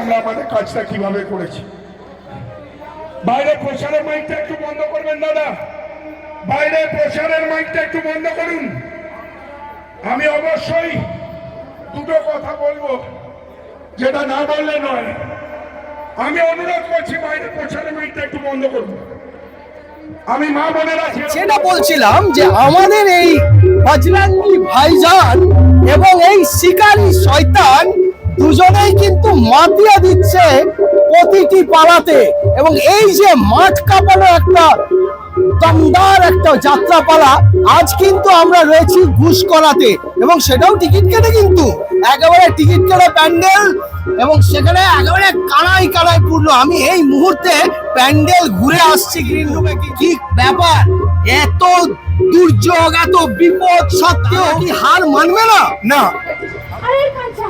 আমরা আমাদের কাজটা কীভাবে করেছি। বাইরে প্রচারের মাইকটা একটু বন্ধ করবেন, দাদা। বাইরে প্রচারের মাইকটা একটু বন্ধ করুন। আমি অবশ্যই দুটো কথা বলব, যেটা না বললে নয়। আমি অনুরোধ করছি বাইরে প্রচারে মাইকটা একটু বন্ধ করুন। আমি মা বোনেরা বলছিলাম যে আমাদের এই বজরঙ্গি ভাইজান এবং এই শিকারী শয়তান দুজনেই কিন্তু মাতিয়া দিচ্ছে প্রতিটি পাড়াতে। এবং এই যে মাঠ কাঁপানো একটা দমদার একটা যাত্রাপালা। আজ কিন্তু আমরা রয়েছি ঘুষকরাতে এবং সেটাও টিকিট কেটে কিন্তু। একেবারে টিকিট কেটে প্যান্ডেল এবং সেখানে একেবারে কানাই কানাই পূর্ণ। আমি এই মুহূর্তে প্যান্ডেল ঘুরে আসছি গ্রিন রুমে কি কি ব্যাপার? এত দুর্যোগ এত বিপদ সত্ত্বেও কি হার মানবে না? না। আরে কাঞ্চা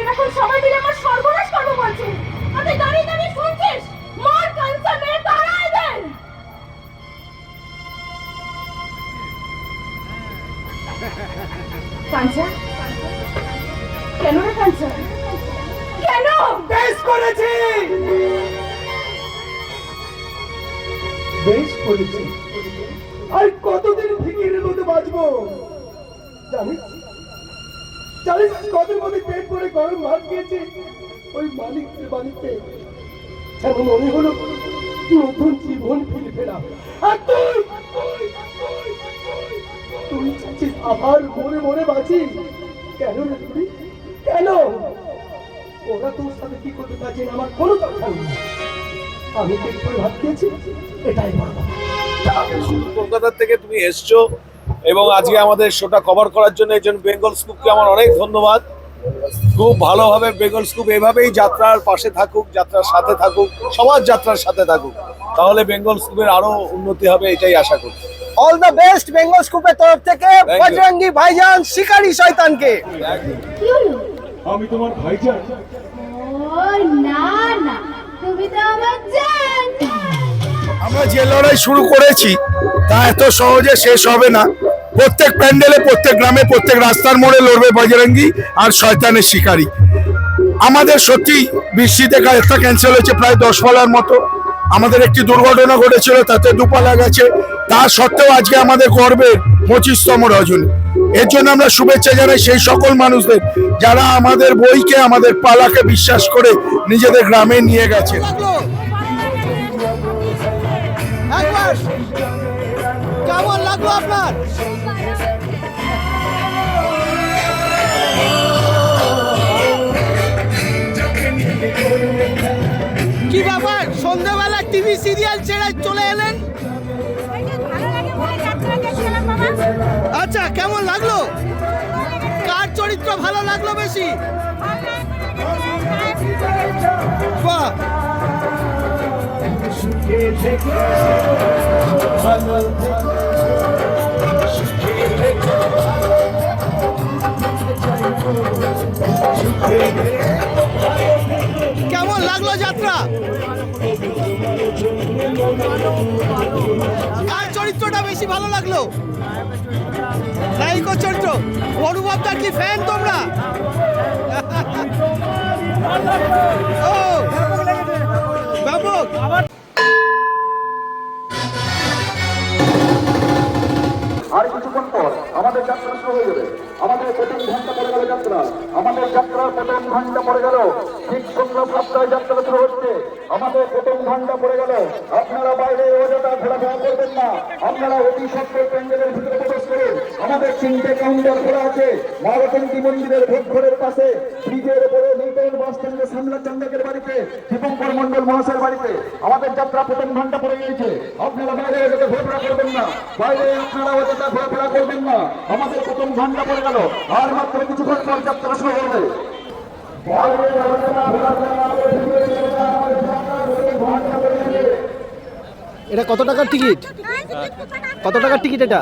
এরকম সবাই মিলে আমার সর্বনাশ করব বলছে। কাঞ্চা? কেন রে কাঞ্চা? কেন? বেশ করেছি! বেশ করেছি। আর কতদিন ফিকিরের মধ্যে বাঁচবো? জানিস? জানিস কদিন মধ্যে পেট করে গরম ভাত খেয়েছি? ওই মালিককে মালিককে যেন মনে হলো নতুন জীবন ফিরে ফেরা আর তুই তুই, মরে মরে বাঁচি কেন রে কেন? ওরা তোর সাথে কি করতে আমার কোনো দরকার নেই। আমি করে খেয়েছি এটাই বড় কলকাতা থেকে তুমি এসছো এবং আজকে আমাদের শোটা কভার করার জন্য একজন বেঙ্গল স্কুপকে আমার অনেক ধন্যবাদ। খুব ভালোভাবে বেঙ্গল স্কুপ এভাবেই যাত্রার পাশে থাকুক যাত্রার সাথে থাকুক সবার যাত্রার সাথে থাকুক তাহলে বেঙ্গল স্কুপের আরও উন্নতি হবে এটাই আশা করি। অল দ্য বেস্ট বেঙ্গল স্কুপের তরফ থেকে. বজরঙ্গি ভাইজান শিকারি শয়তানকে। আমি তোমার ভাইজান। না না তুমি তো আমার জান। আমরা যে লড়াই শুরু করেছি তা এত সহজে শেষ হবে না। প্রত্যেক প্যান্ডেলে প্রত্যেক গ্রামে প্রত্যেক রাস্তার মোড়ে লড়বে বজরঙ্গি আর শয়তানের শিকারী। আমাদের সত্যি বৃষ্টিতে একটা ক্যান্সেল হয়েছে প্রায় দশ পালার মতো। আমাদের একটি দুর্ঘটনা ঘটেছিল, তাতে দুপালা গেছে। তা সত্ত্বেও আজকে আমাদের গর্বের পঁচিশতম রজনী। এর জন্য আমরা শুভেচ্ছা জানাই সেই সকল মানুষদের যারা আমাদের বইকে, আমাদের পালাকে বিশ্বাস করে নিজেদের গ্রামে নিয়ে গেছে। কি ব্যাপার? সন্ধ্যাবেলা টিভি সিরিয়াল ছেড়ে চলে এলেন। আচ্ছা কেমন লাগল? কার চরিত্র ভালো লাগল বেশি? বাহ। লাগল যাত্রা। কার চরিত্রটা বেশি ভালো লাগল? নায়িক চরিত্র। অনুভবদার কি ফ্যান তোমরা? ও। আর কিছুক্ষণ পর আমাদের যাত্রা শুরু হয়ে যাবে। আমাদের প্রথম ঘণ্টা পরে গেল যাত্রা। আমাদের যাত্রার প্রথম ঘণ্টা পরে গেল। ঠিক সন্ধ্যা সাতটায় যাত্রা শুরু হচ্ছে। আমাদের প্রথম ঘণ্টা পড়ে গেল। আপনারা বাইরে অযথা ঘোরাফেরা করবেন না। আপনারা অতি সত্য প্যান্ডেলের ভিতরে আমাদের তিনটে কাউন্টার খোলা আছে। মহাবতন্তি মন্দিরের ভোট ঘরের পাশে। ব্রিজের উপরে নিউটন বাস স্ট্যান্ডে সামলা চন্দ্রকের বাড়িতে দীপঙ্কর মন্ডল মহাশয়ের বাড়িতে। আমাদের যাত্রা প্রথম ঘণ্টা পড়ে গিয়েছে। আপনারা বাইরে অযথা ঘোরাফেরা করবেন না। বাইরে আপনারা অযথা ঘোরাফেরা করবেন না। আমাদের প্রথম ঘণ্টা পড়ে গেল। আর মাত্র কিছুক্ষণ পর যাত্রা শুরু হবে। বাইরে ঘোরাফেরা। এটা কত টাকার টিকিট? কত টাকার টিকিট এটা?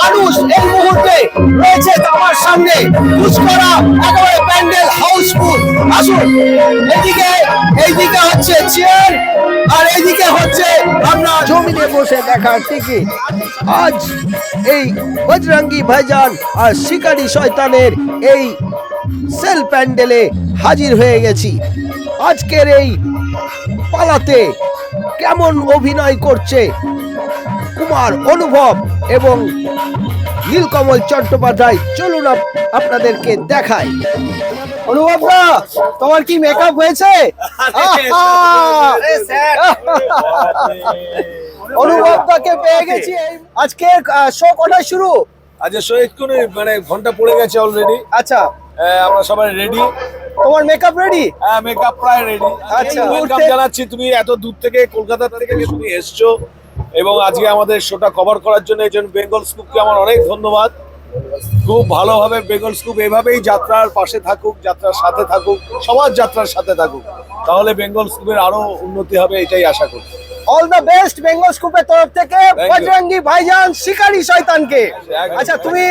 মানুষ এই মুহূর্তে রয়েছে আমার সামনে। পুষ্করা একেবারে প্যান্ডেল হাউসফুল। আসুন এদিকে এইদিকে হচ্ছে চেয়ার। আর এইদিকে হচ্ছে আপনার জমিনে বসে দেখার টিকিট আজ এই বজরঙ্গি ভাইজান আর শিকারি শয়তানের এই সেল প্যান্ডেলে হাজির হয়ে গেছি। আজকের এই পালাতে কেমন অভিনয় করছে কুমার অনুভব এবং নীলকমল চট্টোপাধ্যায়, চলুন আপনাদেরকে দেখাই। অনুভব দা তোমার কি মেকআপ হয়েছে! অনুভব দাকে পেয়ে গেছি আজকে শো কটায় শুরু? আজকে শো এক্ষুনি মানে ঘণ্টা পড়ে গেছে অলরেডি আচ্ছা। আমরা সবাই রেডি তোমার মেকআপ রেডি হ্যাঁ মেকআপ প্রায় রেডি আচ্ছা। ওয়েলকাম জানাচ্ছি তুমি এত দূর থেকে কলকাতা থেকে তুমি এসছো এবং আজকে আমাদের শোটা কভার করার জন্য এই জন্য বেঙ্গল স্কুপকে আমার অনেক ধন্যবাদ। খুব ভালোভাবে বেঙ্গল স্কুপ এভাবেই যাত্রার পাশে থাকুক যাত্রার সাথে থাকুক সবার যাত্রার সাথে থাকুক তাহলে বেঙ্গল স্কুপের আরও উন্নতি হবে এটাই আশা করি। অল দ্য বেস্ট বেঙ্গল স্কুপের তরফ থেকে. বজরঙ্গি ভাইজান শিকারি শয়তানকে। আচ্ছা তুমি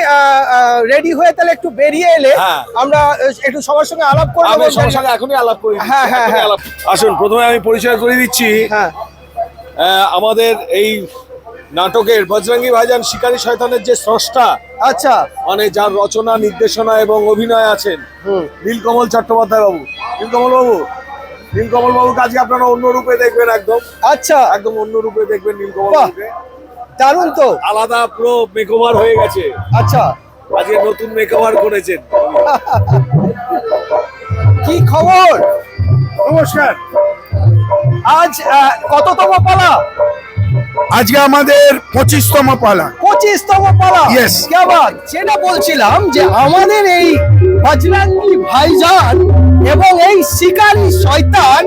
রেডি হয়ে তাহলে একটু বেরিয়ে এলে হ্যাঁ। আমরা একটু সবার সঙ্গে আলাপ করব আমি সবার সঙ্গে এখনই আলাপ করি হ্যাঁ, হ্যাঁ, হ্যাঁ। আসুন প্রথমে আমি পরিচয় করে দিচ্ছি। হ্যাঁ। আমাদের এই নাটকের বজরঙ্গি ভাইজান শিকারী শয়তানের যে স্রষ্টা আচ্ছা। মানে যার রচনা নির্দেশনা এবং অভিনয় আছেন। নীলকমল চট্টোপাধ্যায় বাবু নীলকমল বাবু নীলকমল বাবুকে আজকে আপনারা অন্য রূপে দেখবেন একদম। আচ্ছা। একদম অন্য রূপে দেখবেন নীলকমল। বাবুকে দারুণ তো। আলাদা পুরো মেকওভার হয়ে গেছে। আচ্ছা। আজকে নতুন মেকওভার করেছেন। কি খবর? নমস্কার। আজ কততম পালা? আজকে আমাদের পঁচিশতম পালা। পঁচিশতম পালা? ইয়েস কে সেটা বলছিলাম যে আমাদের এই বজরাঙ্গি ভাইজান এবং এই শিকারি শয়তান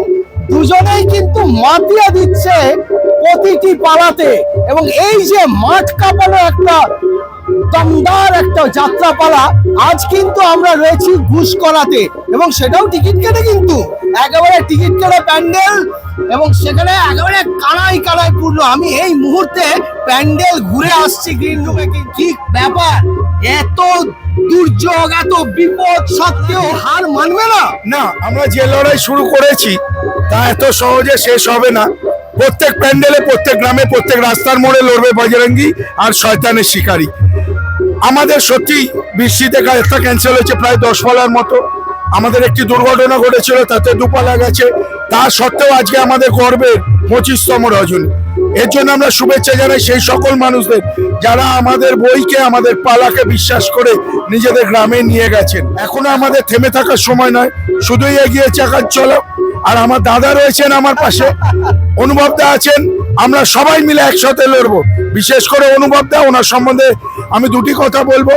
দুজনেই কিন্তু মাতিয়া দিচ্ছে প্রতিটি পালাতে এবং এই যে মাঠ কাঁপানো একটা দমদার একটা যাত্রাপালা, আজ কিন্তু আমরা রয়েছি ঘুষ করাতে। এবং সেটাও টিকিট কেটে কিন্তু, একেবারে টিকিট কেটে প্যান্ডেল এবং সেখানে একেবারে কানাই কানাই পূর্ণ। আমি এই মুহূর্তে প্যান্ডেল ঘুরে আসছি গ্রিন রুমে কি ব্যাপার? এত দুর্যোগ, এত বিপদ সত্ত্বেও হার মানবে না? না, আমরা যে লড়াই শুরু করেছি, তা এত সহজে শেষ হবে না। প্রত্যেক প্যান্ডেলে, প্রত্যেক গ্রামে, প্রত্যেক রাস্তার মোড়ে লড়বে বজরঙ্গি আর শয়তানের শিকারী। আমাদের সত্যি বৃষ্টিতে একটা ক্যান্সেল হয়েছে প্রায় দশ পালার মতো। আমাদের একটি দুর্ঘটনা ঘটেছিল, তাতে দুপালা গেছে। তা সত্ত্বেও আজকে আমাদের গর্বের পঁচিশতম রজনী। এর জন্য আমরা শুভেচ্ছা জানাই সেই সকল মানুষদের যারা আমাদের বইকে, আমাদের পালাকে বিশ্বাস করে নিজেদের গ্রামে নিয়ে গেছেন। এখনও আমাদের থেমে থাকার সময় নয়, শুধুই এগিয়ে চাকার চলো। আর আমার দাদা রয়েছেন আমার পাশে। অনুভবদা আছেন আমরা সবাই মিলে একসাথে লড়বো। বিশেষ করে অনুভবদা ওনার সম্বন্ধে আমি দুটি কথা বলব।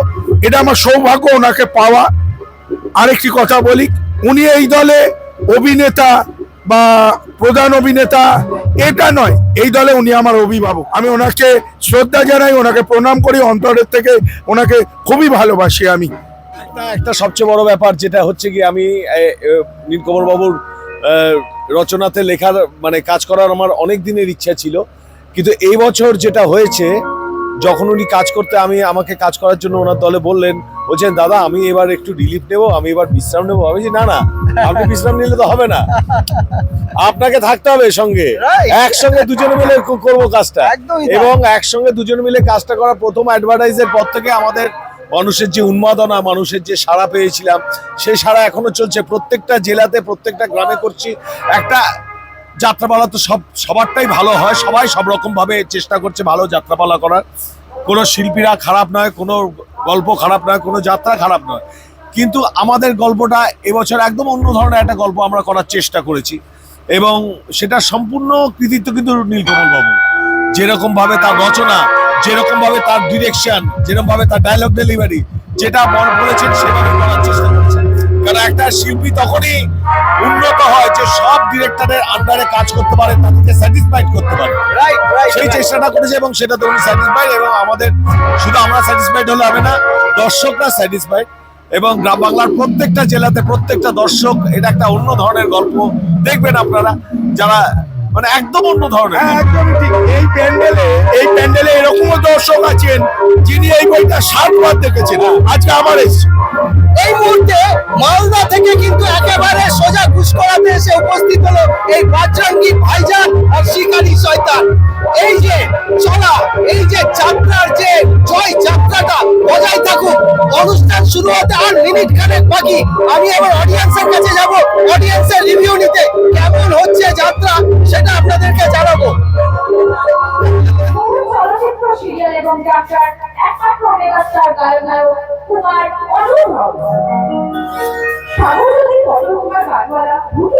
এটা আমার সৌভাগ্য, ওনাকে পাওয়া। আরেকটি কথা বলি, উনি এই দলে অভিনেতা বা প্রধান অভিনেতা, এটা নয়। এই দলে উনি আমার অভিভাবক। আমি ওনাকে শ্রদ্ধা জানাই, ওনাকে প্রণাম করি, অন্তরের থেকে ওনাকে খুবই ভালোবাসি আমি। একটা সবচেয়ে বড় ব্যাপার যেটা হচ্ছে কি, আমি নীলকমল বাবুর রচনাতে লেখার মানে কাজ করার আমার অনেক দিনের ইচ্ছা ছিল। কিন্তু এই বছর যেটা হয়েছে যখন উনি কাজ করতে আমি আমাকে কাজ করার জন্য ওনার দলে বললেন বলছেন দাদা আমি এবার একটু রিলিফ নেব আমি এবার বিশ্রাম নেব। আমি না না আপনি বিশ্রাম নিলে তো হবে না। আপনাকে থাকতে হবে সঙ্গে। একসঙ্গে দুজনে মিলে করব কাজটা। এবং একসঙ্গে দুজনে মিলে কাজটা করার প্রথম অ্যাডভার্টাইজের পর থেকে আমাদের মানুষের যে উন্মাদনা, মানুষের যে সাড়া পেয়েছিলাম, সেই সাড়া এখনও চলছে। প্রত্যেকটা জেলাতে, প্রত্যেকটা গ্রামে করছি। একটা যাত্রাপালা তো সব, সবারটাই ভালো হয়। সবাই সব রকম ভাবে চেষ্টা করছে ভালো যাত্রাপালা করার। কোনো শিল্পীরা খারাপ নয়, কোনো গল্প খারাপ নয়, কোনো যাত্রা খারাপ নয়। কিন্তু আমাদের গল্পটা এবছর একদম অন্য ধরনের একটা গল্প আমরা করার চেষ্টা করেছি। এবং সেটা সম্পূর্ণ কৃতিত্ব কিন্তু নীলকমল বাবু যেরকম ভাবে তার রচনা যেরকম ভাবে তার ডিরেকশন যেরকম ভাবে তার ডায়লগ ডেলিভারি যেটা বল বলেছেন সেভাবে করার চেষ্টা করেছেন। কারণ একটা শিল্পী তখনই উন্নত হয় যে সব ডিরেক্টরের আন্ডারে কাজ করতে পারে তাদেরকে স্যাটিসফাইড করতে পারে। সেই চেষ্টাটা করেছে এবং সেটা তো উনি স্যাটিসফাইড এবং আমাদের শুধু আমরা স্যাটিসফাইড হলে হবে না দর্শকরা স্যাটিসফাইড এবং গ্রাম বাংলার প্রত্যেকটা জেলাতে প্রত্যেকটা দর্শক এটা একটা অন্য ধরনের গল্প। দেখবেন আপনারা যারা মানে একদম অন্য ধরনের। একদম একদমই ঠিক। এই প্যান্ডেলে এই প্যান্ডেলে এরকমও দর্শক আছেন যিনি এই বইটা ষাটবার দেখেছেন। আজকে আবার এসছে। এই মুহূর্তে মালদা থেকে কিন্তু একেবারে সোজা ঘুষকরাতে এসে উপস্থিত হলো এই বাজরাঙ্গি ভাইজান আর শিকারি শয়তান। এই যে, চলা, এই যে যাত্রার যে জয় যাত্রাটা, বজায় থাকুক। অনুষ্ঠান শুরু হতে আর মিনিট খানেক বাকি। আমি আবার অডিয়েন্সের কাছে যাব। অডিয়েন্সের রিভিউ নিতে। কেমন হচ্ছে যাত্রা, সেটা আপনাদেরকে জানাব। সিরিয়াল এবং যাত্রার একমাত্র মেগাস্টার গায়ক নায়ক কুমার অনুভব সাগরদী পটল কুমার বাগওয়ালা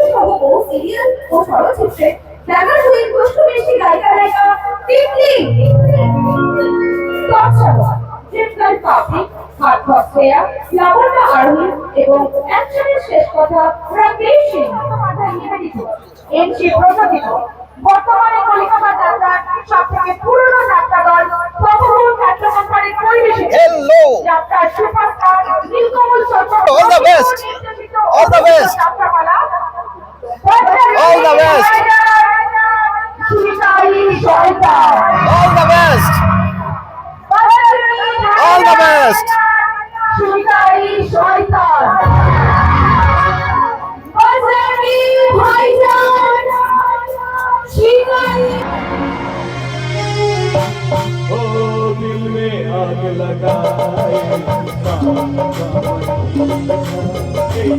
সহ বহু সিরিয়াল ও চলচ্চিত্রে দেখা দুই প্রশ্নবেশী গায়িকা নায়িকা টিপলি তৎসঙ্গা ট্রিপলার পাবলিক এবং শেষ কথা প্রযোজিত বর্তমানে কলিকাতা যাত্রার সব থেকে vez! Outra vez!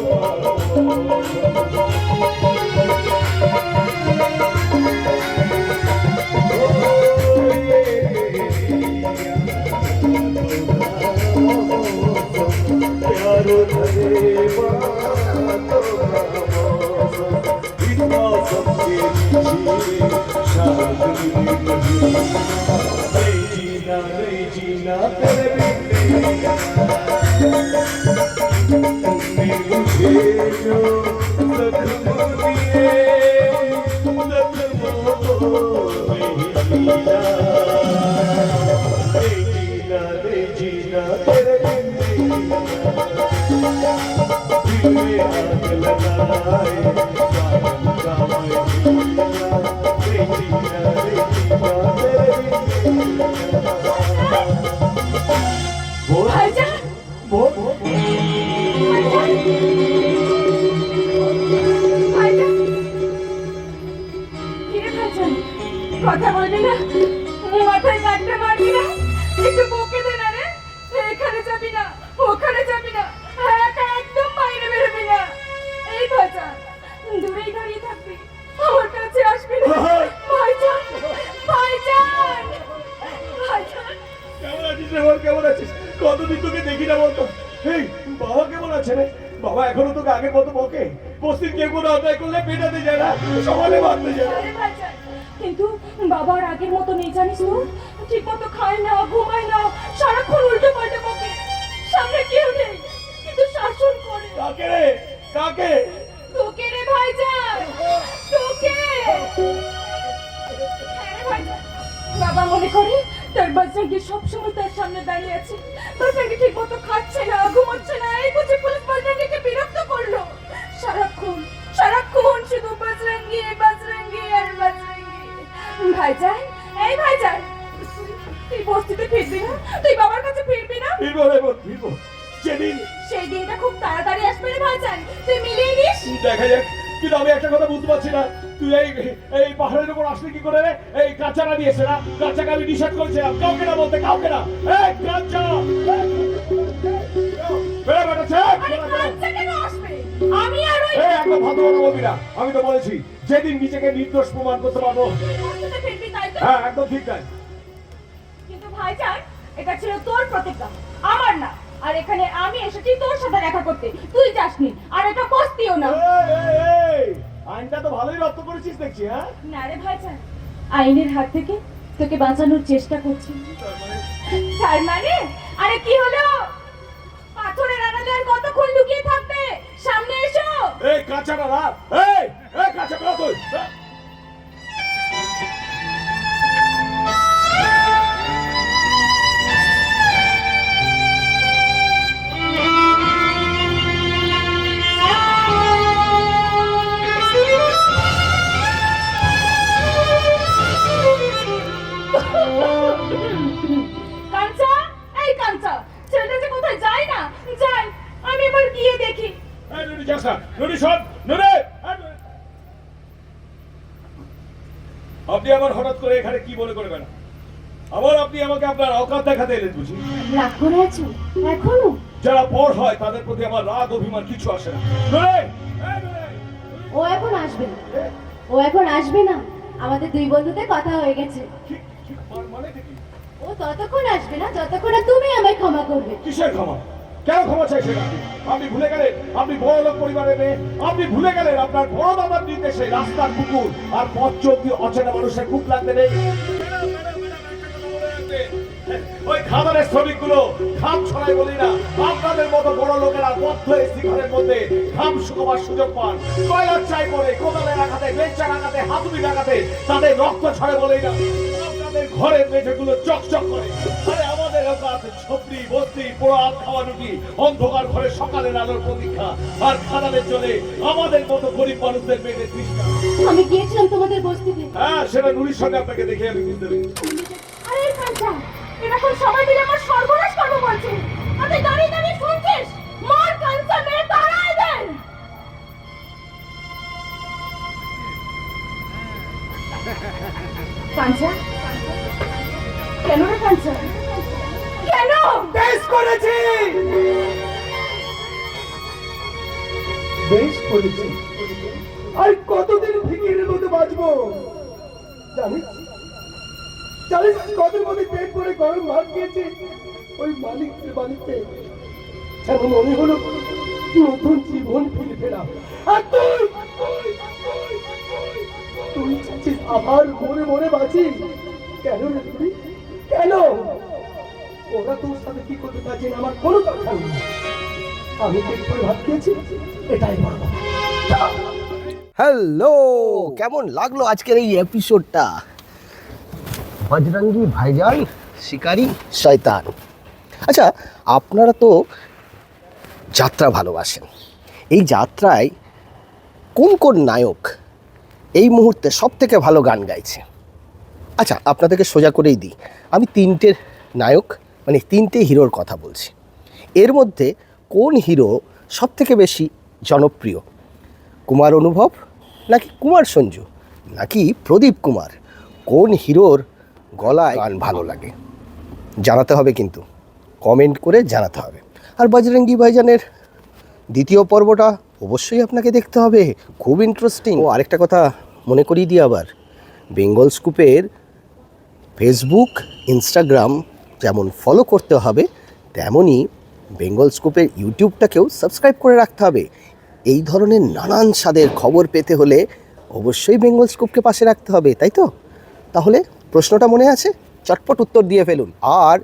Oh, ভাইজান কতদিন তোকে দেখি না বলতো এই বাবা কেমন আছে রে বাবা এখনও তোকে আগের মতো বকে? বস্তির কেউ কোনো অন্যায় করলে পেটাতে যায় না সমানে মারতে যায় কিন্তু বাবার আগের মতো নেই জানিস তো? ঠিক মতো খায় না ঘুমায় না সারাক্ষণ উল্টো পাল্টে বকে। সামনে কেউ নেই কিন্তু শাসন করে। কাকে রে? কাকে? তোকে রে ভাইজান তোকে। হ্যাঁ ভাইজান, বাবা মনে করে তার বাচ্চাকে সবসময় তার সামনে দাঁড়িয়ে আছে। বাচ্চাকে ঠিক মতো খাচ্ছে না ঘুমাচ্ছে না। এই বুঝে পুলিশ বাচ্চাকে বিরক্ত করল। সারাক্ষণ সারাক্ষণ শুধু বাজরাঙ্গি বাজরাঙ্গি আর বাজরাঙ্গি। ভাইজান এই ভাইজান। তুই বস্তিতে ফিরবি না? তুই বাবার কাছে ফিরবি না? ফিরবো ফিরবো। যেদিন সেই দিনটা খুব তাড়াতাড়ি আসবে রে ভাইজান। তুই মিলিয়ে নিস? দেখা যাক। কিন্তু আমি একটা কথা বুঝতে পারছি না। তুই এই এই পাহাড়ের উপর আসলি কি করে রে? এই কাঁচারা দিয়েছে না? কাঁচাকে আমি নিষেধ করেছিলাম। কাউকে না বলতে কাউকে না। এই কাঁচা। কাঁচা আমি না। তো বলেছি যেদিন নিজেকে নির্দোষ প্রমাণ করতে পারব। হ্যাঁ একদম ঠিক তাই। কিন্তু ভাইজান এটা ছিল তোর প্রতিজ্ঞা। আমার না। আর এখানে আমি এসেছি তোর সাথে দেখা করতে। তুই যাসনি আর এটা বস্তিও না। আইনটা তো ভালোই রপ্ত করেছিস দেখছি হ্যাঁ? না রে ভাইজান আইনের হাত থেকে তোকে বাঁচানোর চেষ্টা করছি। তার মানে? আরে কি হলো? পাথরের আড়ালে আর কতক্ষণ লুকিয়ে থাকবে? সামনে এসো। এই কাঁচাটা না এই এই কাঁচা বেড়া তুই আমি এবার গিয়ে দেখি। শোন আপনি আবার হঠাৎ করে এখানে কি মনে করবেন? আবার আপনি আমাকে আপনার অকাত দেখাতে এলেন বুঝি? রাগ করে আছো? এখনও? যারা পর হয় তাদের প্রতি আমার রাগ অভিমান কিছু আসে না। ও এখন আসবে না। ও এখন আসবে না। আমাদের দুই বন্ধুতে কথা হয়ে গেছে। মানে? ও ততক্ষণ আসবে না যতক্ষণ না তুমি আমায় ক্ষমা করবে। কিসের ক্ষমা? কেন ক্ষমা চাইছেন আপনি আপনি ভুলে গেলেন, আপনি বড় লোক পরিবারের মেয়ে, আপনি ভুলে গেলেন আপনার বড় দাদার নির্দেশে রাস্তার কুকুর, আর পথ চলতি অচেনা মানুষের খুব লাগতে নেই। ওই খাবারের খাম ছড়াই বলি না, আপনাদের মতো বড় লোকেরা বদ্ধ এসি ঘরের মধ্যে খাম শুকোবার সুযোগ পান। কয়লার চাই করে কোদালের আঘাতে বেঞ্চার আঘাতে হাতুড়ির আঘাতে তাদের রক্ত ছড়ে বলেই না। আপনাদের ঘরের মেঝেগুলো চকচক করে। আরে আমাদের অকাত ছপরি বস্তি পোড়া খাওয়া রুটি অন্ধকার ঘরে সকালের আলোর প্রতীক্ষা আর খাদানের চলে আমাদের মতো গরিব মানুষদের পেটে তৃষ্ণা। আমি গিয়েছিলাম তোমাদের বস্তিতে। হ্যাঁ সেটা নুরির সঙ্গে আপনাকে দেখে আমি বুঝতে পেরেছি। আরে কাঞ্চা এরকম সবাই মিলে আমার সর্বনাশ করব বলছে। আর তুই দাঁড়িয়ে দাঁড়িয়ে শুনছিস? মার কাঞ্চা মেয়ে তাড়াই দেন। কাঞ্চা করেছি বেশ করেছি আর কতদিন ফিকিরের মতো বাঁচবো জানিস জানিস কদিন মধ্যে পেট করে গরম ভাত খেয়েছি ওই মালিক বাড়িতে যেন মনে হলো নতুন জীবন ফিরে ফেরা আর তুই তুই, চাচ্ছিস আবার মরে মরে বাঁচি কেন রে তুই কেন ওরা সাথে কি আমার কোনো দরকার নেই। আমি খেয়েছি? এটাই বড় হ্যালো, কেমন লাগল আজকের এই এপিসোডটা বজরঙ্গি ভাইজান, শিকারি, শয়তান। আচ্ছা আপনারা তো যাত্রা ভালোবাসেন। এই যাত্রায় কোন কোন নায়ক এই মুহূর্তে সব থেকে ভালো গান গাইছে? আচ্ছা আপনাদেরকে সোজা করেই দিই। আমি তিনটের নায়ক মানে তিনটে হিরোর কথা বলছি। এর মধ্যে কোন হিরো সব থেকে বেশি জনপ্রিয়? কুমার অনুভব নাকি কুমার সঞ্জু? নাকি প্রদীপ কুমার? কোন হিরোর গলায় গান ভালো লাগে? জানাতে হবে কিন্তু। কমেন্ট করে জানাতে হবে। আর বজরঙ্গি ভাইজানের দ্বিতীয় পর্বটা অবশ্যই আপনাকে দেখতে হবে। খুব ইন্টারেস্টিং ও, আরেকটা কথা মনে করিয়ে দিই আবার। বেঙ্গল স্কুপের ফেসবুক ইনস্টাগ্রাম যেমন ফলো করতে হবে তেমনই বেঙ্গল স্কুপের ইউটিউবটাকেও সাবস্ক্রাইব করে রাখতে হবে। এই ধরনের নানান স্বাদের খবর পেতে হলে অবশ্যই বেঙ্গল স্কুপকে পাশে রাখতে হবে, তাই তো? তাহলে প্রশ্নটা মনে আছে? চটপট উত্তর দিয়ে ফেলুন। আর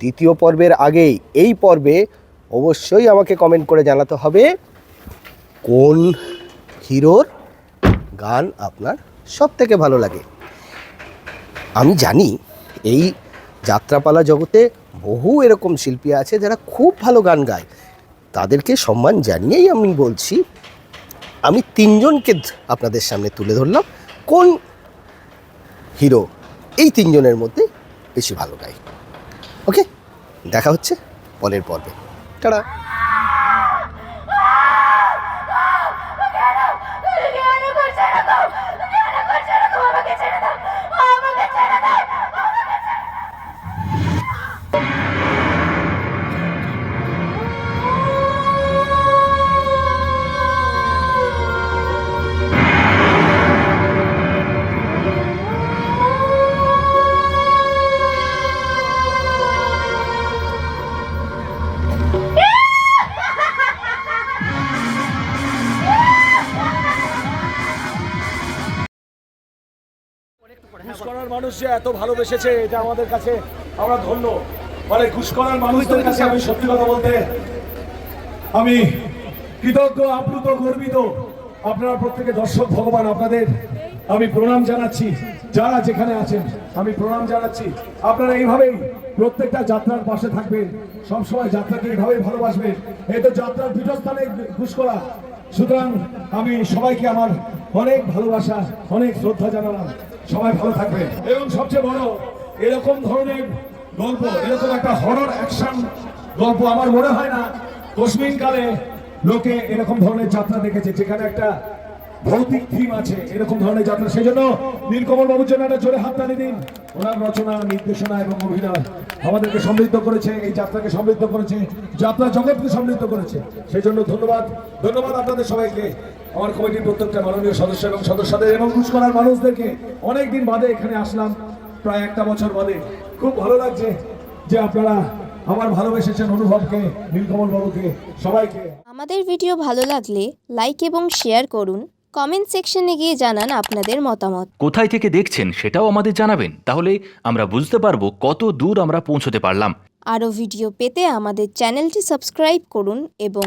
দ্বিতীয় পর্বের আগেই এই পর্বে অবশ্যই আমাকে কমেন্ট করে জানাতে হবে, কোন হিরোর গান আপনার সব থেকে ভালো লাগে? আমি জানি এই যাত্রাপালা জগতে বহু এরকম শিল্পী আছে যারা খুব ভালো গান গায়। তাদেরকে সম্মান জানিয়েই আমি বলছি, আমি তিনজনকে আপনাদের সামনে তুলে ধরলাম। কোন হিরো এই তিনজনের মধ্যে বেশি ভালো গায়? ওকে, দেখা হচ্ছে পরের পর্বে। টাটা। যে এত ভালোবেসেছে এটা আমাদের কাছে আমরা ধন্য। মানে ঘুষ করার মানুষদের কাছে আমি সত্যি কথা বলতে আমি কৃতজ্ঞ আপ্লুত গর্বিত। আপনারা প্রত্যেকে দর্শক ভগবান আপনাদের। আমি প্রণাম জানাচ্ছি। যারা যেখানে আছেন আমি প্রণাম জানাচ্ছি। আপনারা এইভাবেই প্রত্যেকটা যাত্রার পাশে থাকবেন। সবসময় যাত্রাকে এইভাবেই ভালোবাসবেন। এই তো যাত্রার দুটো স্থানে ঘুষ করা। সুতরাং আমি সবাইকে আমার অনেক ভালোবাসা অনেক শ্রদ্ধা জানালাম। সবাই ভালো থাকবেন। এবং সবচেয়ে বড়, এরকম ধরনের গল্প, এরকম একটা হরর অ্যাকশন গল্প আমার মনে হয় না কসমিন কালে লোকে এরকম ধরনের যাত্রা দেখেছে, যেখানে একটা ভৌতিক থিম আছে, এরকম ধরনের যাত্রা। সেই জন্য নীলকমল বাবুর জন্য একটা জোরে হাততালি দিন। ওনার রচনা, নির্দেশনা এবং অভিনয় আমাদেরকে সমৃদ্ধ করেছে, এই যাত্রাকে সমৃদ্ধ করেছে, যাত্রা জগৎকে সমৃদ্ধ করেছে। সেই জন্য ধন্যবাদ ধন্যবাদ আপনাদের সবাইকে। আমার কমিটির প্রত্যেকটা মাননীয় সদস্য এবং সদস্যদের এবং কুচ করার মানুষদেরকে অনেকদিন বাদে এখানে আসলাম প্রায় একটা বছর বাদে। খুব ভালো লাগছে যে আপনারা আমার ভালোবেসেছেন অনুভবকে নীলকমল বাবুকে সবাইকে। আমাদের ভিডিও ভালো লাগলে লাইক এবং শেয়ার করুন কমেন্ট সেকশনে গিয়ে জানান আপনাদের মতামত। কোথায় থেকে দেখছেন সেটাও আমাদের জানাবেন তাহলে আমরা বুঝতে পারব কত দূর আমরা পৌঁছতে পারলাম। আরও ভিডিও পেতে আমাদের চ্যানেলটি সাবস্ক্রাইব করুন এবং